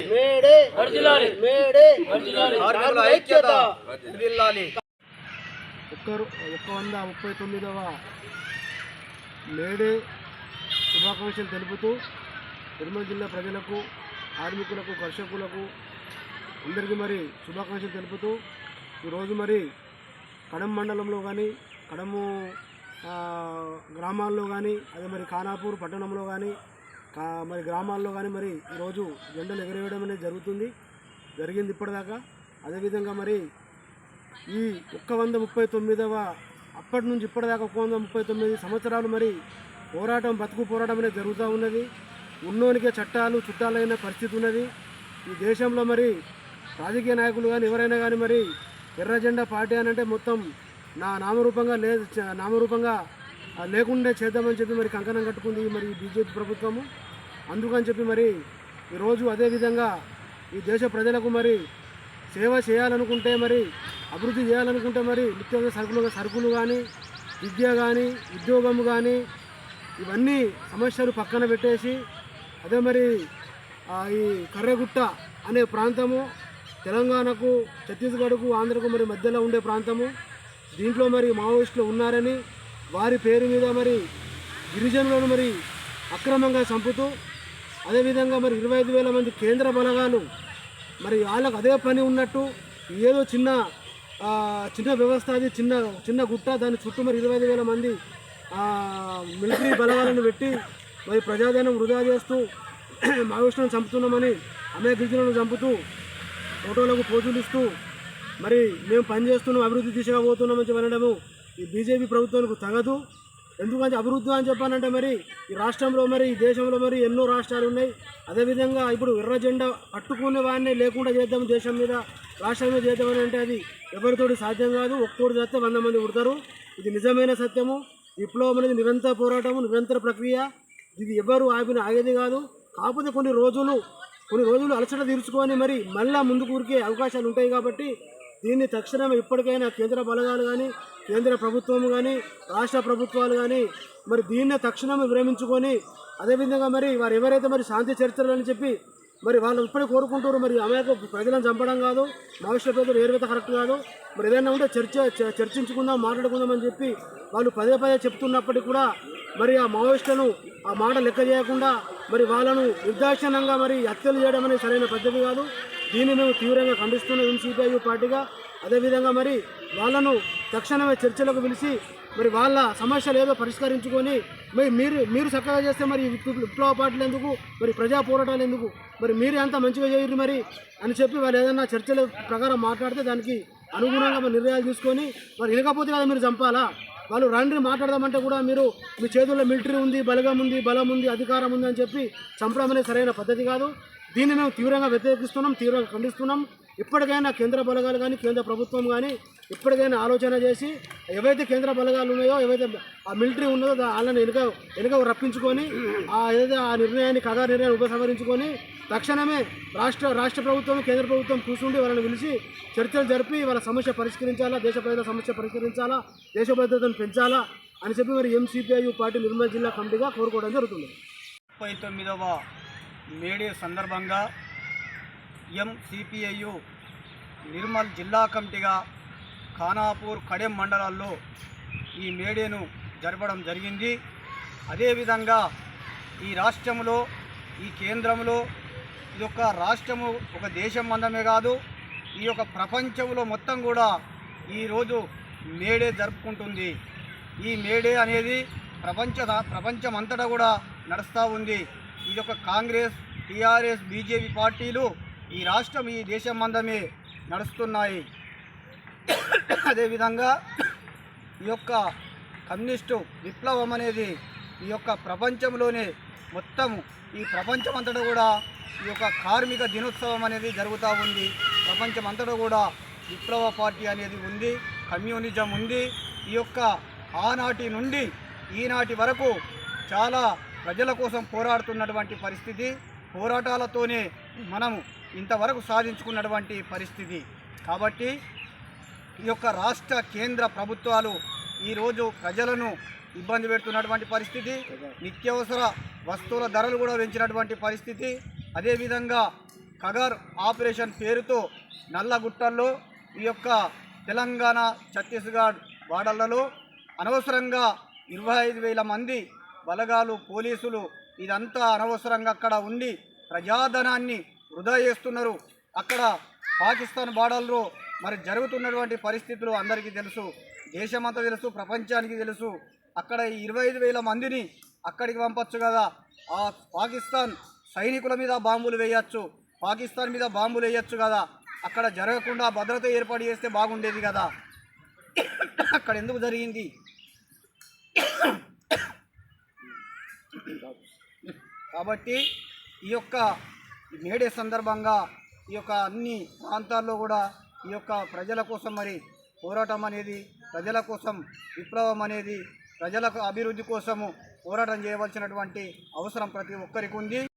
May Day వర్ధిల్లాలి. May Day వర్ధిల్లాలి. కార్మికుల ఐక్యత ఒక్క రో- ఒక్క వంద ముప్పై తొమ్మిదవ మేడే శుభాకాంక్షలు తెలుపుతూ నిర్మల్ జిల్లా ప్రజలకు కార్మికులకు కర్షకులకు అందరికీ మరి శుభాకాంక్షలు తెలుపుతూ ఈరోజు మరి కడం మండలంలో కానీ కడము గ్రామాల్లో కానీ అదే మరి ఖానాపూర్ పట్టణంలో కానీ మరి గ్రామాల్లో కానీ మరి ఈరోజు జెండలు ఎగరేయడం అనేది జరుగుతుంది జరిగింది ఇప్పటిదాకా. అదేవిధంగా మరి ఈ ఒక్క వంద ముప్పై తొమ్మిదవ అప్పటి నుంచి ఇప్పటిదాకా ఒక్క వంద ముప్పై తొమ్మిది సంవత్సరాలు మరి పోరాటం బతుకు పోరాటం అనేది జరుగుతూ ఉన్నది. ఉన్నోనికే చట్టాలు చుట్టాలైన పరిస్థితి ఉన్నది. ఈ దేశంలో మరి రాజకీయ నాయకులు కానీ ఎవరైనా కానీ మరి ఎర్ర జెండా పార్టీ అని అంటే మొత్తం నా నామరూపంగా లే నామరూపంగా ఆ, లేకుండా చేద్దామని చెప్పి మరి కంకణం కట్టుకుంది మరి బీజేపీ ప్రభుత్వము. అందుకని చెప్పి మరి ఈరోజు అదేవిధంగా ఈ దేశ ప్రజలకు మరి సేవ చేయాలనుకుంటే మరి అభివృద్ధి చేయాలనుకుంటే మరి నిత్యవసర సరుకులు సరుకులు కానీ విద్య కానీ ఉద్యోగం కానీ ఇవన్నీ సమస్యలు పక్కన పెట్టేసి అదే మరి ఈ కర్రగుట్ట అనే ప్రాంతము తెలంగాణకు ఛత్తీస్గఢ్కు ఆంధ్రకు మరి మధ్యలో ఉండే ప్రాంతము. దీంట్లో మరి మావోయిస్టులు ఉన్నారని వారి పేరు మీద మరి గిరిజనులను మరి అక్రమంగా చంపుతూ అదేవిధంగా మరి ఇరవై ఐదు వేల మంది కేంద్ర బలగాలు మరి వాళ్ళకు అదే పని ఉన్నట్టు ఏదో చిన్న చిన్న వ్యవస్థ అది చిన్న చిన్న గుట్ట దాని చుట్టూ మరి ఇరవై ఐదు వేల మంది మిలిటరీ బలగాలను పెట్టి మరి ప్రజాధనం వృధా చేస్తూ మావోయిస్టులను చంపుతున్నామని అమే గిరిజనులను చంపుతూ ఫోటోలకు పోజులు ఇస్తూ మరి మేము పనిచేస్తున్నాం అభివృద్ధి దిశగా పోతున్నామని చెప్పి అనడము ఈ బీజేపీ ప్రభుత్వానికి తగదు. ఎందుకంటే అభివృద్ధి అని చెప్పానంటే మరి ఈ రాష్ట్రంలో మరి ఈ దేశంలో మరి ఎన్నో రాష్ట్రాలు ఉన్నాయి. అదేవిధంగా ఇప్పుడు ఎర్ర జెండా పట్టుకునే వాడిని లేకుండా చేద్దాం దేశం మీద రాష్ట్రం మీద చేద్దామని అంటే అది ఎవరితోటి సాధ్యం కాదు. ఒక్కోటి చేస్తే వంద మంది పుడతారు. ఇది నిజమైన సత్యము. విప్లవం అనేది నిరంతర పోరాటము నిరంతర ప్రక్రియ. ఇది ఎవరు ఆపిన ఆగేది కాదు. కాకపోతే కొన్ని రోజులు కొన్ని రోజులు అలసట తీర్చుకొని మరి మళ్ళా ముందుకు ఊరికే అవకాశాలు ఉంటాయి కాబట్టి దీన్ని తక్షణమే ఇప్పటికైనా కేంద్ర బలగాలు కానీ కేంద్ర ప్రభుత్వం కానీ రాష్ట్ర ప్రభుత్వాలు కానీ మరి దీన్నే తక్షణమే విరమించుకొని అదేవిధంగా మరి వారు ఎవరైతే మరి శాంతి చర్చలు అని చెప్పి మరి వాళ్ళు ఇప్పుడే కోరుకుంటారు మరి అమెరికా ప్రజలను చంపడం కాదు మావోయిస్టుల పేదలు ఏరువేత కరెక్ట్ కాదు. మరి ఏదైనా ఉంటే చర్చ చ- చర్చించుకుందాం మాట్లాడుకుందాం అని చెప్పి వాళ్ళు పదే పదే చెప్తున్నప్పటికీ కూడా మరి ఆ మావోయిస్టులను ఆ మాట లెక్క చేయకుండా మరి వాళ్ళను నిర్దాక్షణంగా మరి హత్యలు చేయడం అనేది సరైన పద్ధతి కాదు. దీన్ని మేము తీవ్రంగా ఖండిస్తున్నాం ఎంసీపీఐ పార్టీగా. అదేవిధంగా మరి వాళ్ళను తక్షణమే చర్చలకు పిలిచి మరి వాళ్ళ సమస్యలు ఏదో పరిష్కరించుకొని మరి మీరు మీరు చక్కగా చేస్తే మరి విప్లవ విప్లవ పార్టీలు ఎందుకు? మరి ప్రజా పోరాటాలు ఎందుకు? మరి మీరు అంత మంచిగా చేయరు మరి అని చెప్పి వాళ్ళు ఏదైనా చర్చల ప్రకారం మాట్లాడితే దానికి అనుగుణంగా మరి నిర్ణయాలు తీసుకొని మరి వినకపోతే కదా మీరు చంపాలా? వాళ్ళు రండి మాట్లాడదామంటే కూడా మీరు మీ చేతుల్లో మిలిటరీ ఉంది బలగం ఉంది బలం ఉంది అధికారం ఉంది అని చెప్పి చంపడం అనేది సరైన పద్ధతి కాదు. దీన్ని మేము తీవ్రంగా వ్యతిరేకిస్తున్నాం తీవ్రంగా ఖండిస్తున్నాం. ఇప్పటికైనా కేంద్ర బలగాలు కానీ కేంద్ర ప్రభుత్వం కానీ ఇప్పటికైనా ఆలోచన చేసి ఏవైతే కేంద్ర బలగాలు ఉన్నాయో ఏవైతే ఆ మిలిటరీ ఉన్నదో వాళ్ళని వెనుక వెనుక రప్పించుకొని ఆ ఏదైతే ఆ నిర్ణయాన్ని కథా నిర్ణయాన్ని ఉపసంహరించుకొని తక్షణమే రాష్ట్ర రాష్ట్ర ప్రభుత్వం కేంద్ర ప్రభుత్వం కూర్చుండి వాళ్ళని పిలిచి చర్చలు జరిపి వాళ్ళ సమస్య పరిష్కరించాలా దేశ ప్రజల సమస్య పరిష్కరించాలా దేశ భద్రతను పెంచాలా అని చెప్పి మరి ఎంసీపీఐ పార్టీ నిర్మల్ జిల్లా కమిటీగా కోరుకోవడం జరుగుతుంది. ముప్పై తొమ్మిదవ మేడే సందర్భంగా ఎంసిపిఐయు నిర్మల్ జిల్లా కమిటీగా ఖానాపూర్ కడెం మండలాల్లో ఈ మేడేను జరపడం జరిగింది. అదేవిధంగా ఈ రాష్ట్రంలో ఈ కేంద్రంలో ఇది ఒక రాష్ట్రము ఒక దేశం మందమే కాదు ఈ యొక్క ప్రపంచంలో మొత్తం కూడా ఈరోజు మేడే జరుపుకుంటుంది. ఈ మేడే అనేది ప్రపంచ ప్రపంచం అంతటా కూడా నడుస్తూ ఉంది. ఇది ఒక కాంగ్రెస్ టీఆర్ఎస్ బీజేపీ పార్టీలు ఈ రాష్ట్రం ఈ దేశం మందమే నడుస్తున్నాయి. అదేవిధంగా ఈ యొక్క కమ్యూనిస్టు విప్లవం అనేది ఈ యొక్క ప్రపంచంలోనే మొత్తం ఈ ప్రపంచం అంతటా కూడా ఈ యొక్క కార్మిక దినోత్సవం అనేది జరుగుతూ ఉంది. ప్రపంచం అంతటా కూడా విప్లవ పార్టీ అనేది ఉంది కమ్యూనిజం ఉంది. ఈ యొక్క ఆనాటి నుండి ఈనాటి వరకు చాలా ప్రజల కోసం పోరాడుతున్నటువంటి పరిస్థితి పోరాటాలతోనే మనము ఇంతవరకు సాధించుకున్నటువంటి పరిస్థితి. కాబట్టి ఈ యొక్క రాష్ట్ర కేంద్ర ప్రభుత్వాలు ఈరోజు ప్రజలను ఇబ్బంది పెడుతున్నటువంటి పరిస్థితి నిత్యావసర వస్తువుల ధరలు కూడా పెంచినటువంటి పరిస్థితి. అదేవిధంగా కగర్ ఆపరేషన్ పేరుతో నల్లగుట్టల్లో ఈ యొక్క తెలంగాణ ఛత్తీస్గఢ్ వాడళ్ళలో అనవసరంగా ఇరవై ఐదు వేల మంది బలగాలు పోలీసులు ఇదంతా అనవసరంగా అక్కడ ఉండి ప్రజాధనాన్ని వృధా చేస్తున్నారు. అక్కడ పాకిస్తాన్ బార్డర్లో మరి జరుగుతున్నటువంటి పరిస్థితులు అందరికీ తెలుసు. దేశమంతా తెలుసు ప్రపంచానికి తెలుసు. అక్కడ ఈ ఇరవై ఐదు వేల మందిని అక్కడికి పంపొచ్చు కదా. ఆ పాకిస్తాన్ సైనికుల మీద బాంబులు వేయచ్చు. పాకిస్తాన్ మీద బాంబులు వేయచ్చు కదా. అక్కడ జరగకుండా భద్రత ఏర్పాటు చేస్తే బాగుండేది కదా. అక్కడ ఎందుకు జరిగింది? కాబట్టి ఈ యొక్క మేడే సందర్భంగా ఈ యొక్క అన్ని ప్రాంతాల్లో కూడా ఈ యొక్క ప్రజల కోసం మరి పోరాటం అనేది ప్రజల కోసం విప్లవం అనేది ప్రజలకు అభివృద్ధి కోసము పోరాటం చేయవలసినటువంటి అవసరం ప్రతి ఒక్కరికి ఉంది.